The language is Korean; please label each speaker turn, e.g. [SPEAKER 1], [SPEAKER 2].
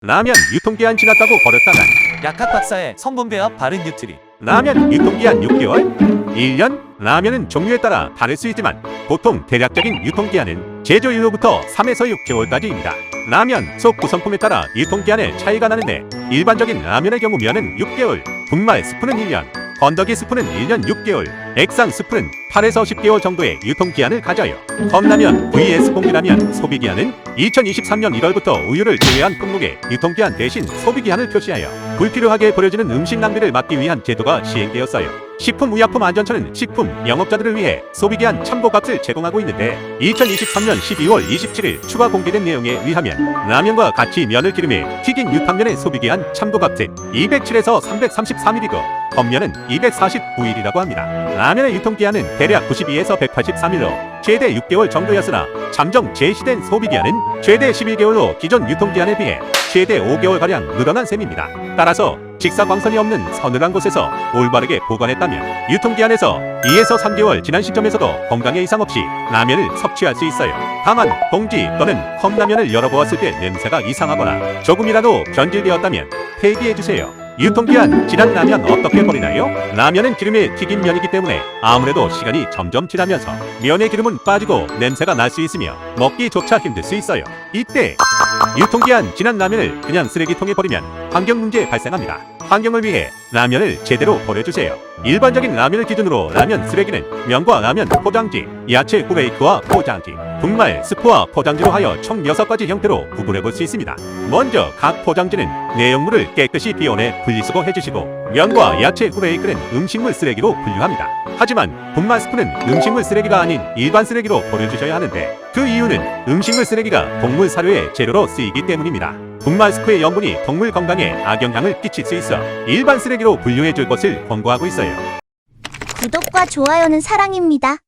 [SPEAKER 1] 라면 유통기한 지났다고 버렸다가
[SPEAKER 2] 약학 박사의 성분 배합 바른 뉴트리.
[SPEAKER 1] 라면 유통기한 6개월, 1년? 라면은 종류에 따라 다를 수 있지만 보통 대략적인 유통기한은 제조일로부터 3에서 6개월까지입니다. 라면 속 구성품에 따라 유통기한에 차이가 나는데 일반적인 라면의 경우 면은 6개월, 분말 스프는 1년, 건더기 스프는 1년 6개월, 액상 스프는 8에서 10개월 정도의 유통기한을 가져요. 컵라면 vs 공기라면 소비기한은 2023년 1월부터 우유를 제외한 품목의 유통기한 대신 소비기한을 표시하여 불필요하게 버려지는 음식 낭비를 막기 위한 제도가 시행되었어요. 식품의약품안전처는 식품 영업자들을 위해 소비기한 참고값을 제공하고 있는데 2023년 12월 27일 추가 공개된 내용에 의하면 라면과 같이 면을 기름에 튀긴 유탕면의 소비기한 참고값은 207에서 333일이고 겉면은 249일이라고 합니다. 라면의 유통기한은 대략 92에서 183일로 최대 6개월 정도였으나 잠정 제시된 소비기한은 최대 11개월로 기존 유통기한에 비해 최대 5개월가량 늘어난 셈입니다. 따라서 직사광선이 없는 서늘한 곳에서 올바르게 보관했다면 유통기한에서 2에서 3개월 지난 시점에서도 건강에 이상 없이 라면을 섭취할 수 있어요. 다만 봉지 또는 컵라면을 열어보았을 때 냄새가 이상하거나 조금이라도 변질되었다면 폐기해주세요. 유통기한 지난 라면 어떻게 버리나요? 라면은 기름에 튀긴 면이기 때문에 아무래도 시간이 점점 지나면서 면의 기름은 빠지고 냄새가 날 수 있으며 먹기조차 힘들 수 있어요. 이때 유통기한 지난 라면을 그냥 쓰레기통에 버리면 환경 문제 발생합니다. 환경을 위해 라면을 제대로 버려주세요. 일반적인 라면을 기준으로 라면 쓰레기는 면과 라면 포장지, 야채 후레이크와 포장지, 분말, 스프와 포장지로 하여 총 6가지 형태로 구분해 볼 수 있습니다. 먼저 각 포장지는 내용물을 깨끗이 비워내 분리수거 해주시고 면과 야채 후레이크는 음식물 쓰레기로 분류합니다. 하지만 분말 스프는 음식물 쓰레기가 아닌 일반 쓰레기로 버려주셔야 하는데 그 이유는 음식물 쓰레기가 동물 사료의 재료로 쓰이기 때문입니다. 분말 스프의 영분이 동물 건강에 악영향을 끼칠 수 있어 일반 쓰레기로 분류해 줄 것을 권고하고 있어요.
[SPEAKER 3] 구독과 좋아요는 사랑입니다.